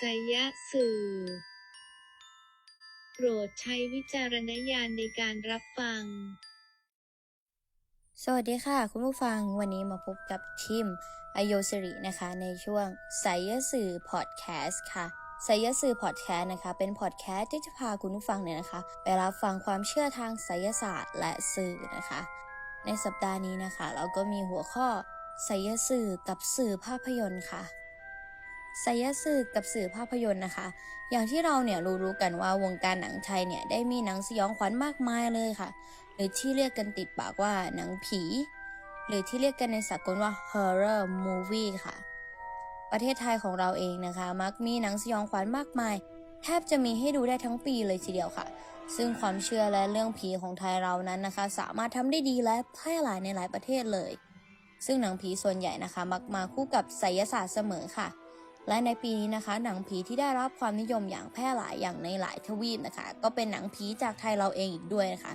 สยสื่อ โปรดใช้วิจารณญาณในการรับฟัง สวัสดีค่ะ คุณผู้ฟังวันนี้มาพบกับทิมอโยสิรินะคะ ในช่วงไสยสื่อพอดแคสต์ค่ะไสยสื่อพอดแคสต์นะคะ เป็นพอดแคสต์ที่จะพาคุณผู้ฟังเนี่ยนะคะไปรับฟังความเชื่อทางไสยศาสตร์และสื่อนะคะ ในสัปดาห์นี้นะคะ เราก็มีหัวข้อไสยสื่อกับสื่อภาพยนตร์ค่ะ ไสยสื่อกับสื่อภาพยนตร์นะคะ อย่างที่เราเนี่ยรู้ๆกันว่าวงการหนังไทยเนี่ยได้มีหนังสยองขวัญมากมายเลยค่ะ หรือที่เรียกกันติดปากว่าหนังผี หรือที่เรียกกันในสากลว่า horror movie ค่ะ ประเทศไทยของเราเองนะคะ มักมีหนังสยองขวัญมากมาย แทบจะมีให้ดูได้ทั้งปีเลยทีเดียวค่ะ ซึ่งความเชื่อและเรื่องผีของไทยเรานั้นนะคะ สามารถทำได้ดีและแพร่หลายในหลายประเทศเลย ซึ่งหนังผีส่วนใหญ่นะคะ มักมาคู่กับไสยศาสตร์เสมอค่ะ และในปีนี้นะคะ หนังผีที่ได้รับความนิยมอย่างแพร่หลายอย่างในหลายทวีปนะคะ ก็เป็นหนังผีจากไทยเราเองอีกด้วยนะคะ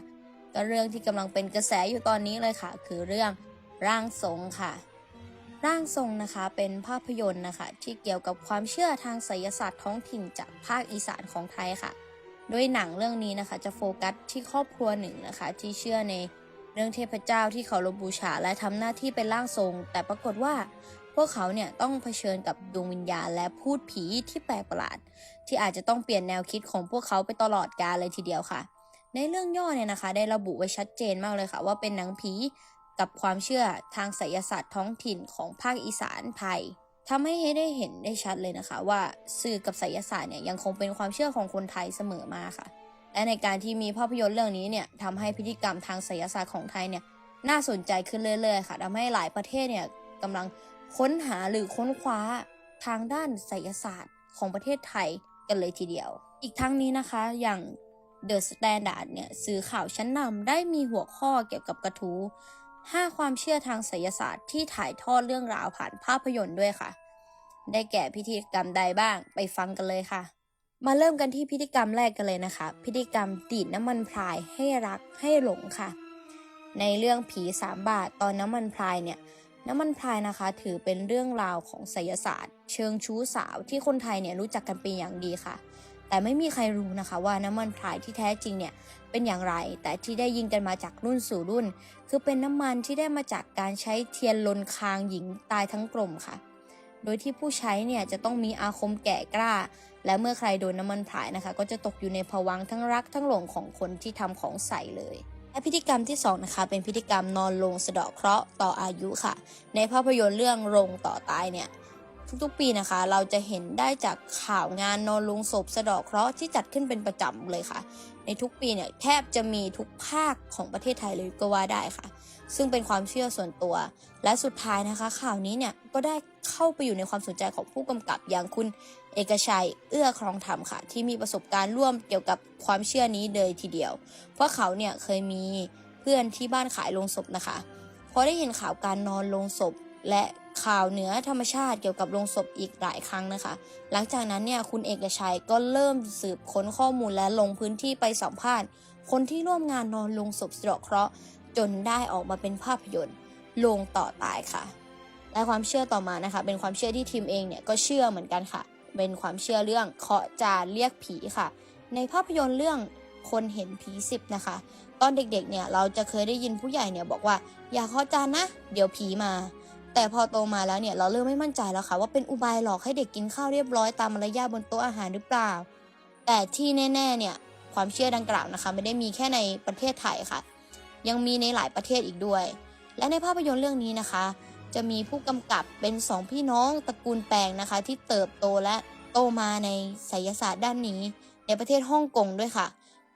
ก็เรื่องที่กำลังเป็นกระแสอยู่ตอนนี้เลยค่ะ คือเรื่องร่างทรงค่ะ ร่างทรงนะคะเป็นภาพยนตร์นะคะ ที่เกี่ยวกับความเชื่อทางไสยศาสตร์ท้องถิ่นจากภาคอีสานของไทยค่ะ โดยหนังเรื่องนี้นะคะ จะโฟกัสที่ครอบครัวหนึ่งนะคะ ที่เชื่อในเรื่องเทพเจ้าที่เขารพบูชา และทำหน้าที่เป็นร่างทรง แต่ปรากฏว่า พวกเขาเนี่ยต้องเผชิญกับดวงวิญญาณและพูดผีที่แปลกประหลาด ที่อาจจะต้องเปลี่ยนแนวคิดของพวกเขาไปตลอดกาลเลยทีเดียวค่ะ ในเรื่องย่อเนี่ยนะคะ ได้ระบุไว้ชัดเจนมากเลยค่ะ ว่าเป็นหนังผีกับความเชื่อทางไสยศาสตร์ท้องถิ่นของภาคอีสานไทยทำให้ได้เห็นได้ชัดเลยนะคะ ว่าสื่อกับไสยศาสตร์เนี่ยยังคงเป็นความเชื่อของคนไทยเสมอมาค่ะ และในการที่มีภาพยนตร์เรื่องนี้เนี่ยทำให้พิธีกรรมทางไสยศาสตร์ของไทยเนี่ยน่าสนใจขึ้นเรื่อยๆค่ะทำให้หลายประเทศเนี่ยกำลัง ค้นหาหรือค้นคว้าทางด้านไสยศาสตร์ของประเทศไทยกันเลยทีเดียว อีกทั้งนี้นะคะอย่าง The Standard เนี่ยสื่อข่าวชั้นนำได้มีหัวข้อเกี่ยวกับกระทู้5 ความเชื่อทางไสยศาสตร์ที่ถ่ายทอดเรื่องราวผ่านภาพยนตร์ด้วยค่ะ ได้แก่พิธีกรรมใดบ้างไปฟังกันเลยค่ะ มาเริ่มกันที่พิธีกรรมแรกกันเลยนะคะ พิธีกรรมดีดน้ำมันพรายให้รักให้หลงค่ะ ในเรื่องผีสามบาทตอนน้ำมันพรายเนี่ย น้ำมันพรายนะคะ ถือเป็นเรื่องราวของไสยศาสตร์ เชิงชู้สาวที่คนไทยเนี่ยรู้จักกันเป็นอย่างดีค่ะ แต่ไม่มีใครรู้นะคะว่าน้ำมันพรายที่แท้จริงเนี่ยเป็นอย่างไร แต่ที่ได้ยินกันมาจากรุ่นสู่รุ่น คือเป็นน้ำมันที่ได้มาจากการใช้เทียนลนคางหญิงตายทั้งกลมค่ะ โดยที่ผู้ใช้เนี่ยจะต้องมีอาคมแก่กล้า และเมื่อใครโดนน้ำมันพรายนะคะ ก็จะตกอยู่ในภวังทั้งรักทั้งหลงของคนที่ทำของใส่เลย และพิธีกรรมที่2นะคะเป็นพิธีกรรมนอนลงสะเดาะเคราะห์ต่ออายุค่ะ ในภาพยนตร์เรื่องโรงต่อตายเนี่ยทุกๆปีนะคะ เราจะเห็นได้จากข่าวงานนอนลงศพสะเดาะเคราะห์ที่จัดขึ้นเป็นประจำเลยค่ะ ในทุกปีเนี่ยแทบจะมีทุกภาคของประเทศไทยเลยก็ว่าได้ค่ะ ซึ่งเป็นความเชื่อส่วนตัว และสุดท้ายนะคะ ข่าวนี้เนี่ยก็ได้เข้าไปอยู่ในความสนใจของผู้กำกับอย่างคุณ เอกชัย เอื้อครองธรรมค่ะ ที่มีประสบการณ์ร่วมเกี่ยวกับความเชื่อนี้เลยทีเดียว เพราะเขาเนี่ยเคยมีเพื่อนที่บ้านขายโลงศพนะคะ พอได้เห็นข่าวการนอนโลงศพและข่าวเหนือธรรมชาติเกี่ยวกับโลงศพอีกหลายครั้งนะคะ หลังจากนั้นเนี่ยคุณเอกชัยก็เริ่มสืบค้นข้อมูลและลงพื้นที่ไปสัมภาษณ์ คนที่ร่วมงานนอนโลงศพสะเดาะเคราะห์จนได้ออกมาเป็นภาพยนตร์โลงต่อตายค่ะ และความเชื่อต่อมานะคะ เป็นความเชื่อที่ทีมเองเนี่ยก็เชื่อเหมือนกันค่ะ เป็นความเชื่อเรื่องเคาะจานเรียกผีค่ะ ในภาพยนตร์เรื่องคนเห็นผีสิบนะคะ ตอนเด็กๆเนี่ยเราจะเคยได้ยินผู้ใหญ่เนี่ยบอกว่าอย่าเคาะจานนะ เดี๋ยวผีมา แต่พอโตมาแล้วเนี่ยเราเริ่มไม่มั่นใจแล้วค่ะ ว่าเป็นอุบายหลอกให้เด็กกินข้าวเรียบร้อยตามมารยาทบนโต๊ะอาหารหรือเปล่า แต่ที่แน่ๆเนี่ยความเชื่อดังกล่าวนะคะ ไม่ได้มีแค่ในประเทศไทยค่ะ ยังมีในหลายประเทศอีกด้วย และในภาพยนตร์เรื่องนี้นะคะ จะมีผู้กำกับเป็นสองพี่น้องตระกูลแปงนะคะ ที่เติบโตและโตมาในไสยศาสตร์ด้านนี้ ในประเทศฮ่องกงด้วยค่ะ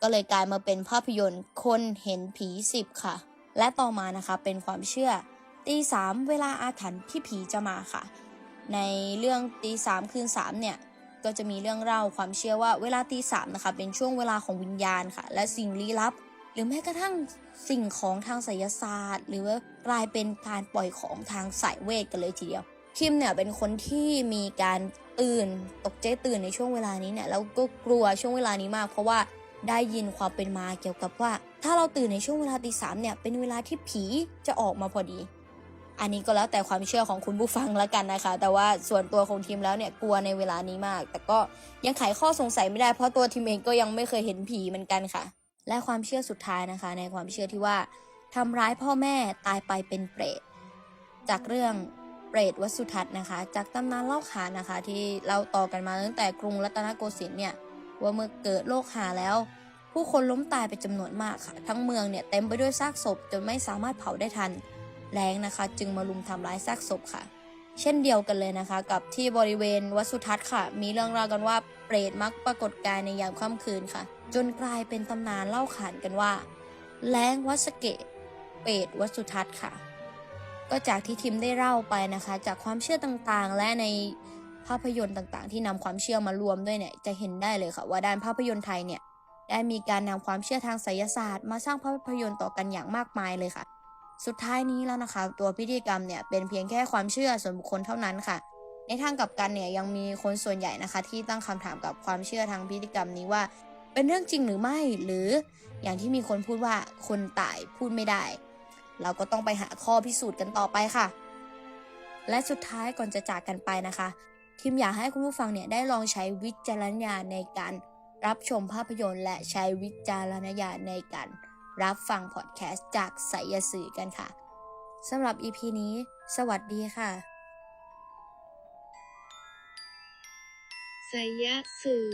ก็เลยกลายมาเป็นภาพยนตร์คนเห็นผีสิบค่ะ และต่อมานะคะเป็นความเชื่อตีสามเวลาอาถรรพ์ที่ผีจะมาค่ะ ในเรื่องตีสามคืนสามเนี่ยก็จะมีเรื่องเล่าความเชื่อว่าเวลาตีสามนะคะเป็นช่วงเวลาของวิญญาณค่ะ และสิ่งลี้ลับ หรือแม้กระทั่งสิ่งของทางไสยศาสตร์ หรือว่ากลายเป็นการปล่อยของทางสายเวทกันเลยทีเดียวคิมเนี่ยเป็นคนที่มีการตื่นตกใจตื่นในช่วงเวลานี้เนี่ยแล้วก็กลัวช่วงเวลานี้มาก เพราะว่าได้ยินความเป็นมาเกี่ยวกับว่า ถ้าเราตื่นในช่วงเวลาตีสามเนี่ยเป็นเวลาที่ผีจะออกมาพอดี อันนี้ก็แล้วแต่ความเชื่อของคุณผู้ฟังแล้วกันนะคะ แต่ว่าส่วนตัวของทีมแล้วเนี่ยกลัวในเวลานี้มาก แต่ก็ยังไขข้อสงสัยไม่ได้เพราะตัวทีมเองก็ยังไม่เคยเห็นผีเหมือนกันค่ะ และความเชื่อสุดท้ายนะคะ ในความเชื่อที่ว่าทำร้ายพ่อแม่ตายไปเป็นเปรตจากเรื่องเปรตวัสุทัศน์นะคะ จากตำนานเล่าขานนะคะ ที่เราต่อกันมาตั้งแต่กรุงรัตนโกสินทร์เนี่ยว่าเมื่อเกิดโรคหาแล้ว ผู้คนล้มตายเป็นจำนวนมากค่ะ ทั้งเมืองเนี่ยเต็มไปด้วยซากศพจนไม่สามารถเผาได้ทันแรงนะคะ จึงมาลุมทำร้ายซากศพค่ะ เช่นเดียวกันเลยนะคะ กับที่บริเวณวัสุทัศน์ค่ะ มีเรื่องราวกันว่าเปรตมักปรากฏกายในยามค่ำคืนค่ะ จนกลายเป็นตำนานเล่าขานกันว่าแรงวัสเกตเปรตวัสุทัศน์ค่ะ ก็จากที่ทิมได้เล่าไปนะคะ จากความเชื่อต่างๆ และในภาพยนตร์ต่างๆ ที่นำความเชื่อมารวมด้วยเนี่ยจะเห็นได้เลยค่ะ ว่าด้านภาพยนตร์ไทยเนี่ยได้มีการนำความเชื่อทางไสยศาสตร์ มาสร้างภาพยนตร์ต่อกันอย่างมากมายเลยค่ะ สุดท้ายนี้แล้วนะคะ ตัวพิธีกรรมเนี่ยเป็นเพียงแค่ความเชื่อส่วนบุคคลเท่านั้นค่ะ ในทางกลับกันเนี่ยยังมีคนส่วนใหญ่นะคะ ที่ตั้งคำถามกับความเชื่อทางพิธีกรรมนี้ว่า เป็นเรื่องจริงหรือไม่ หรืออย่างที่มีคนพูดว่าคนตายพูดไม่ได้ เราก็ต้องไปหาข้อพิสูจน์กันต่อไปค่ะ และสุดท้ายก่อนจะจากกันไปนะคะทีมอยากให้คุณผู้ฟังเนี่ยได้ลองใช้วิจารณญาณในการรับชมภาพยนตร์และใช้วิจารณญาณในการรับฟังพอดแคสต์จากไสยสื่อกันค่ะสำหรับ EP นี้ สวัสดีค่ะ สยะสื่อ